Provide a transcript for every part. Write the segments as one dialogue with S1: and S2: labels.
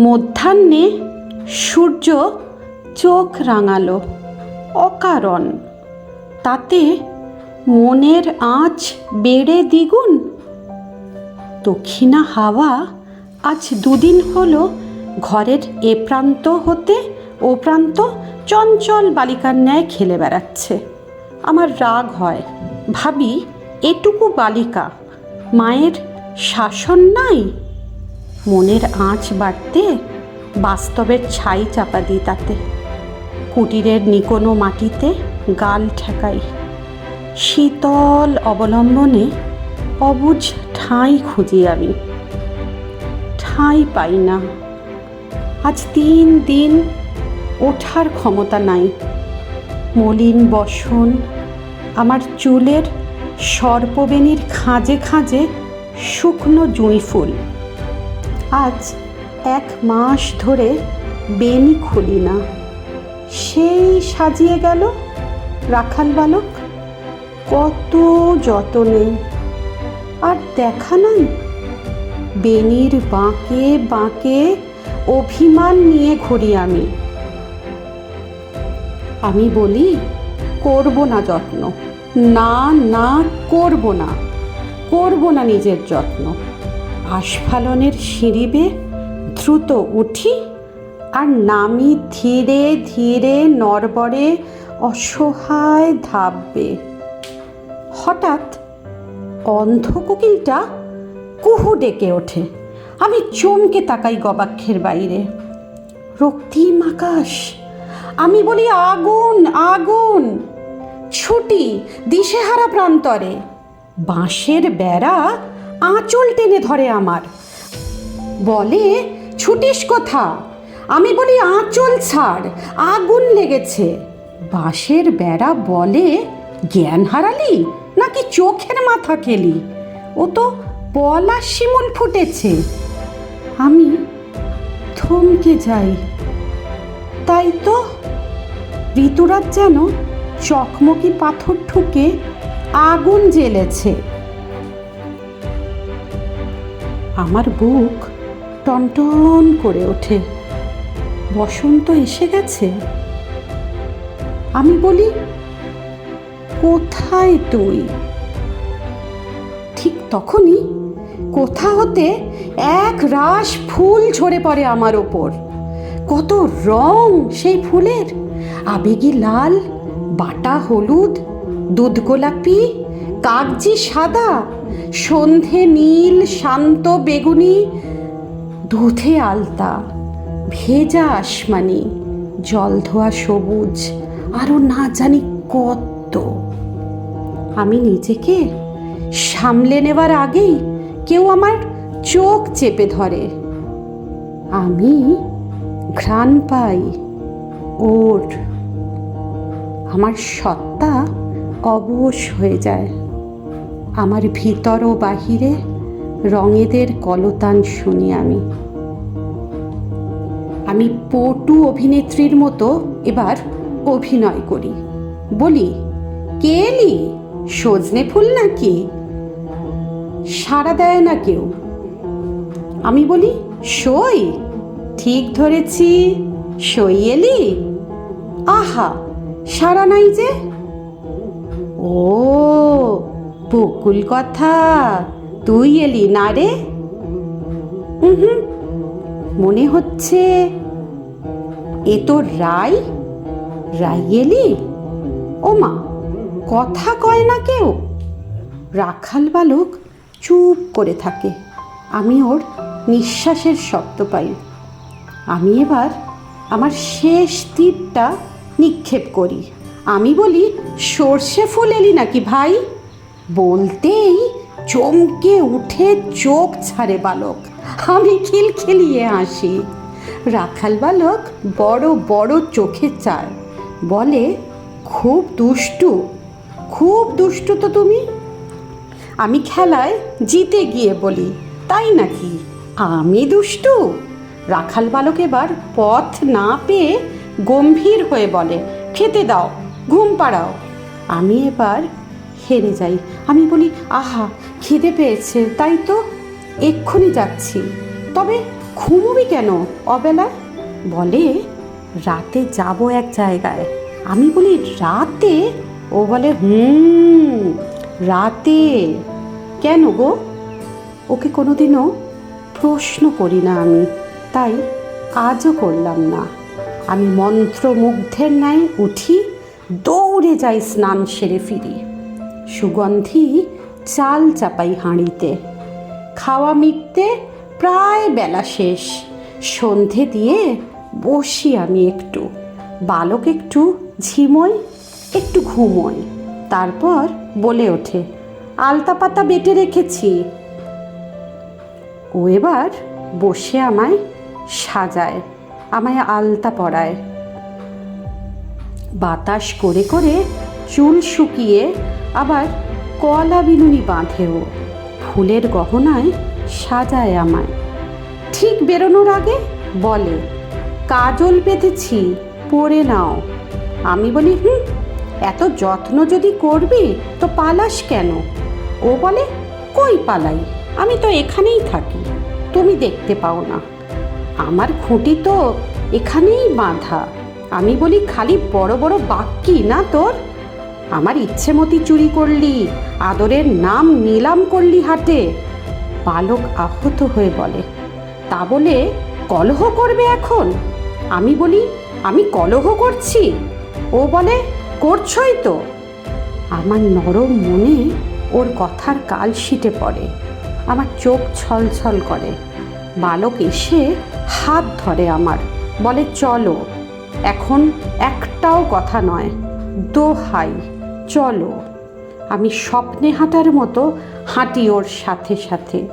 S1: মধ্যাহ্নে সূর্য চোখ রাঙালো, অকারণ। তাতে মনের আঁচ বেড়ে দ্বিগুণ। দক্ষিণা হাওয়া আজ দুদিন হলো ঘরের এ প্রান্ত হতে ও প্রান্ত চঞ্চল বালিকার ন্যায় খেলে বেড়াচ্ছে। আমার রাগ হয়, ভাবি, এটুকু বালিকা, মায়ের শাসন নাই? মনের আঁচ বাড়তে, বাস্তবের ছাই চাপা দিই তাতে। কুটিরের নিকোনো মাটিতে গাল ঠেকাই। শীতল অবলম্বনে অবুঝ ঠাঁই খুঁজি আমি। ঠাঁই পাই না। আজ তিন দিন ওঠার ক্ষমতা নাই। মলিন বসন আমার চুলের সর্পবেণীর খাঁজে খাঁজে শুকনো জুঁই ফুল। আজ এক মাস ধরে বেনি খুলি না। সেই সাজিয়ে গেল রাখাল বালক। কত যতনে। আর দেখা নাই? বেনির বাঁকে বাঁকে অভিমান নিয়ে ঘুরি আমি। আমি বলি, করব না যত্ন। না না, করব না। করব না নিজের যত্ন। আস্ফালনের সিঁড়িবে দ্রুত উঠি আর নামি ধীরে ধীরে নরবরে অসহায় ধাববে হঠাৎ অন্ধ কোকিলটা কুহু ডেকে ওঠে। আমি চমকে তাকাই গবাক্ষের বাইরে। রক্তিম আকাশ। আমি বলি, আগুন আগুন! ছুটি দিশেহারা প্রান্তরে। বাঁশের বেড়া আঁচল টেনে ধরে আমার। বলে, ছুটিস কোথা? আমি বলি, আঁচল ছাড়, আগুন লেগেছে। বাঁশের বেড়া বলে, জ্ঞান হারালি? নাকি চোখের মাথা খেলি? ও তো পলা শিমুল ফুটেছে। আমি থমকে যাই। তাই তো ঋতুরাজ যেন চকমকি পাথর ঠুকে আগুন জ্বেলেছে। আমার বুক টনটন করে ওঠে। বসন্ত এসে গেছে। আমি বলি, কোথায় তুই? ঠিক তখনই কোথা হতে এক রাশ ফুল ঝরে পড়ে আমার ওপর। কত রং সেই ফুলের। আবেগী লাল, বাটা হলুদ দুধ গোলাপি কাগজি সাদা সন্ধে নীল, শান্ত বেগুনি দুধে আলতা, ভেজা আসমানি, জল ধোয়া সবুজ আরও না জানি কত। আমি নিজেকে সামলে নেবার আগেই কেউ আমার চোখ চেপে ধরে। আমি ঘ্রাণ পাই ওর। আমার সত্তা অবশ হয়ে যায়। আমার ভিতর ও বাহিরে রঙেদের কলতান শুনি আমি। আমি পটু অভিনেত্রীর মতো এবার অভিনয় করি। বলি, কে এলি? সজনে ফুল নাকি? সাড়া দেয় না কেউ। আমি বলি, সই, ঠিক ধরেছি, সই এলি? আহা সারা নাই যে? ও বকুল কথা তুই এলি না রে? হুম মনে হচ্ছে এ তো রাই? রাই এলি? ও মা কথা কয় না কেউ। রাখাল বালক চুপ করে থাকে। আমি ওর নিঃশ্বাসের শব্দ পাই। আমি এবার আমার শেষ তীরটা নিক্ষেপ করি। আমি বলি, সর্ষে ফুল এলি নাকি ভাই? বলতেই চমকে উঠে চোখ ছাড়ে বালক। আমি খিলখিলিয়ে হাসি। রাখাল বালক বড় বড় চোখে চায়। বলে, খুব দুষ্টু। খুব দুষ্টু তো তুমি। আমি খেলায় জিতে গিয়ে বলি, তাই নাকি? আমি দুষ্টু? রাখাল বালক এবার পথ না পেয়ে গম্ভীর হয়ে বলে, খেতে দাও, ঘুম পাড়াও। আমি এবার হেরে যাই। আমি বলি, আহা, খিদে পেয়েছে, তাই তো এক্ষুনি যাচ্ছি। তবে ঘুমবি কেন, অবেলা? বলে, রাতে যাব এক জায়গায়। আমি বলি, রাতে? ও বলে, হুম, রাতে। কেন গো? ওকে কোনোদিনও প্রশ্ন করি না আমি, তাই আজও করলাম না। আমি মন্ত্রমুগ্ধের ন্যায় উঠি, দৌড়ে যাই স্নান সেরে ফিরি। সুগন্ধি চাল চাপাই হাঁড়িতে। খাওয়া মিটতে প্রায় বেলা শেষ। সন্ধে দিয়ে বসি আমি একটু। বালক একটু ঝিমোয়, একটু ঘুমোয়। তারপর বলে ওঠে, আলতা পাতা বেটে রেখেছি। ও এবার বসে আমায় সাজায়, আমায় আলতা পরায়। বাতাস করে করে চুল শুকিয়ে আবার কলা বিনুনি বাঁধেও, ফুলের গহনায় সাজায় আমায়। ঠিক বেরোনোর আগে বলে, কাজল পেতেছি পরে নাও। আমি বলি, হুম, এত যত্ন যদি করবি, তো পালাস কেন? ও বলে, কই পালাই? আমি তো এখানেই থাকি, তুমি দেখতে পাও না। আমার খুঁটি তো এখানেই বাঁধা। আমি বলি, খালি বড় বড় বাক্যি না তোর? আমার ইচ্ছে মতি চুরি করলি, আদরের নাম নিলাম করলি হাটে। বালক আহত হয়ে বলে, তা বলে কলহ করবে এখন? আমি বলি, আমি কলহ করছি। ও বলে, করছই তো। আমার নরম মনে ওর কথার কাল শিটে পড়ে। আমার চোখ ছলছল করে। বালক এসে হাত ধরে আমার, বলে, চলো, এখন একটাও কথা নয়, দোহাই। চলো, আমি স্বপ্নে হাঁটার মতো হাঁটি ওর সাথে সাথে।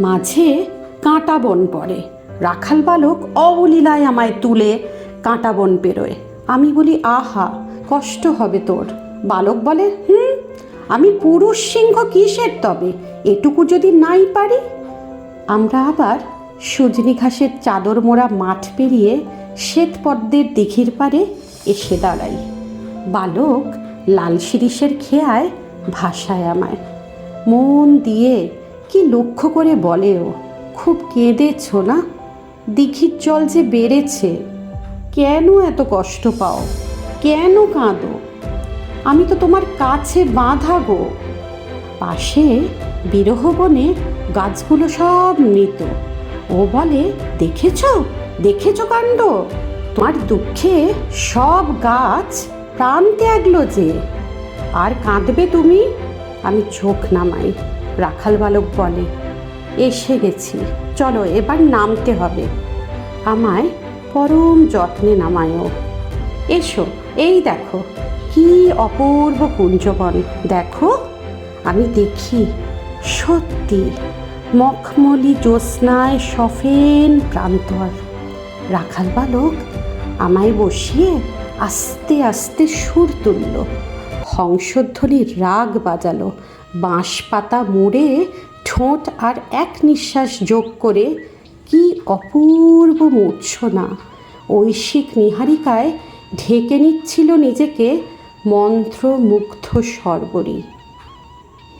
S1: মাঝে কাঁটা বন পড়ে, রাখাল বালক অবলীলায় আমায় তুলে কাঁটা বন পেরোয়। আমি বলি, আহা, কষ্ট হবে তোর। বালক বলে, হুম, আমি পুরুষ সিংহ কিসের তবে? এটুকু যদি নাই পারি? আমরা আবার সুজনি ঘাসের চাদর মোড়া মাঠ পেরিয়ে শ্বেতপদ্মের দিঘির পারে এসে দাঁড়াই। বালক লাল শিরিষের খেয়ায় ভাষায় আমায়। মন দিয়ে কি লক্ষ্য করে বলেও, খুব কেঁদেছ না? দিঘির জল যে বেড়েছে, কেন এত কষ্ট পাও? কেন কাঁদো? আমি তো তোমার কাছে বাঁধা গো। পাশে বিরহ বনে গাছগুলো সব মৃত। ও বলে, দেখেছ? দেখেছ কাণ্ড? তোমার দুঃখে সব গাছ প্রাণ ত্যাগলো যে। আর কাঁদবে তুমি? আমি চোখ নামাই, রাখাল বালক বলে। এসে গেছি। চলো, এবার নামতে হবে। আমায় পরম যত্নে নামায়ও। এসো, এই দেখো, কি অপূর্ব কুঞ্জবন দেখো, আমি দেখি, সত্যি মখমলি জ্যোৎস্নায় সফেন প্রান্তর। রাখাল বালক, আমায় বসিয়ে আস্তে আস্তে সুর তুলল। হংসধ্বনির রাগ বাজালো। বাঁশ পাতা মুড়ে ঠোঁট আর এক নিঃশ্বাস যোগ করে, কি অপূর্ব মূর্ছনা। ঐশিক নিহারিকায় ঢেকে নিচ্ছিল নিজেকে, মন্ত্রমুগ্ধ সর্বরী।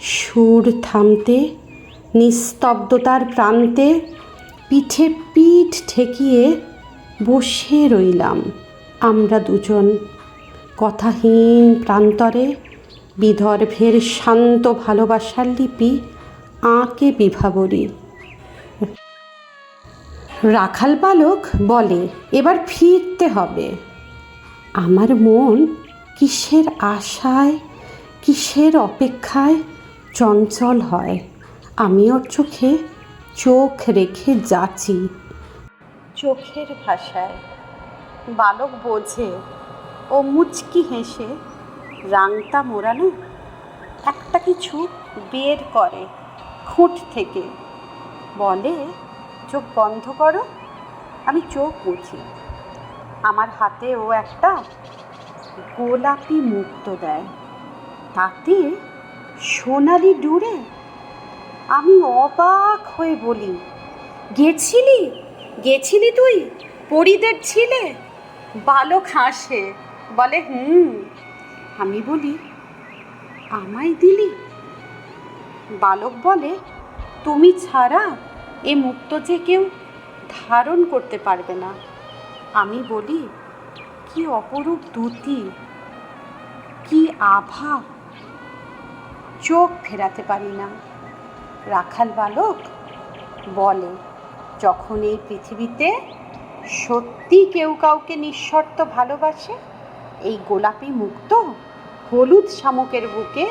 S1: সুর থামতে, নিস্তব্ধতার প্রান্তে পিঠে পিঠ ঠেকিয়ে বসে রইলাম। আমরা দুজন কথাহীন প্রান্তরে বিদর্ভের শান্ত ভালোবাসার লিপি আঁকে বিভাবরী। রাখাল বালক বলে, এবার ফিরতে হবে। আমার মন কিসের আশায়, কিসের অপেক্ষায় চঞ্চল হয়। আমি ওর চোখে চোখ রেখে যাচি চোখের ভাষায়। বালক বোঝে ও মুচকি হেসে, রাংতা মোড়ানো, একটা কিছু বের করে খুঁট থেকে। বলে, চোখ বন্ধ করো, আমি চোখ মুছি। আমার হাতে ও একটা গোলাপি মুক্ত দেয়। তাতে সোনালি ডুরে আমি অবাক হয়ে বলি, গেছিলি? গেছিলি তুই? পরিদের ছিলে? বালক হাসে, বলে, হুম, আমি বলি, আমায় দিলি? বালক বলে, তুমি ছাড়া এ মুক্ত যে কেউ ধারণ করতে পারবে না। আমি বলি, কি অপরূপ দ্যুতি কি আভা, চোখ ফেরাতে পারি না। রাখাল বালক বলে, যখন এই পৃথিবীতে সত্যি কেউ কাউকে নিঃশর্ত ভালোবাসে? এই গোলাপি মুক্ত, হলুদ শামুকের বুকে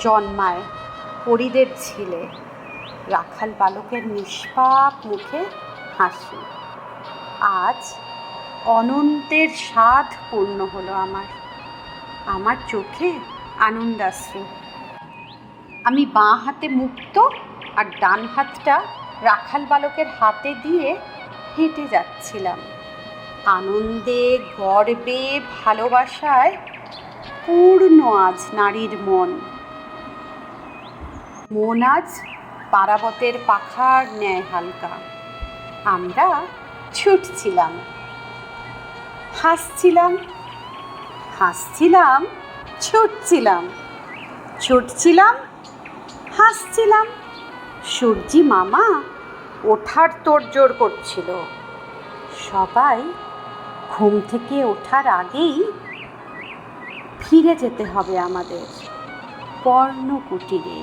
S1: জন্মায় পরিদের ছিলে। রাখাল বালকের নিষ্পাপ মুখে হাসি। আজ অনন্তের স্বাদ পূর্ণ হলো আমার। আমার চোখে আনন্দাশ্রু। আমি বাঁ হাতে মুক্ত আর ডান হাতটা রাখাল বালকের হাতে দিয়ে হেঁটে যাচ্ছিলাম। আনন্দে, গর্বে, ভালোবাসায় পূর্ণ আজ নারীর মন। মন আজ পারাবতের পাখার ন্যায় হালকা। আমরা ছুটছিলাম। হাসছিলাম হাসছিলাম, ছুটছিলাম। ছুটছিলাম, হাসছিলাম। সূর্যি মামা ওঠার তোড়জোড় করছিল। সবাই ঘুম থেকে ওঠার আগেই ফিরে যেতে হবে আমাদের পর্ণ কুটিরে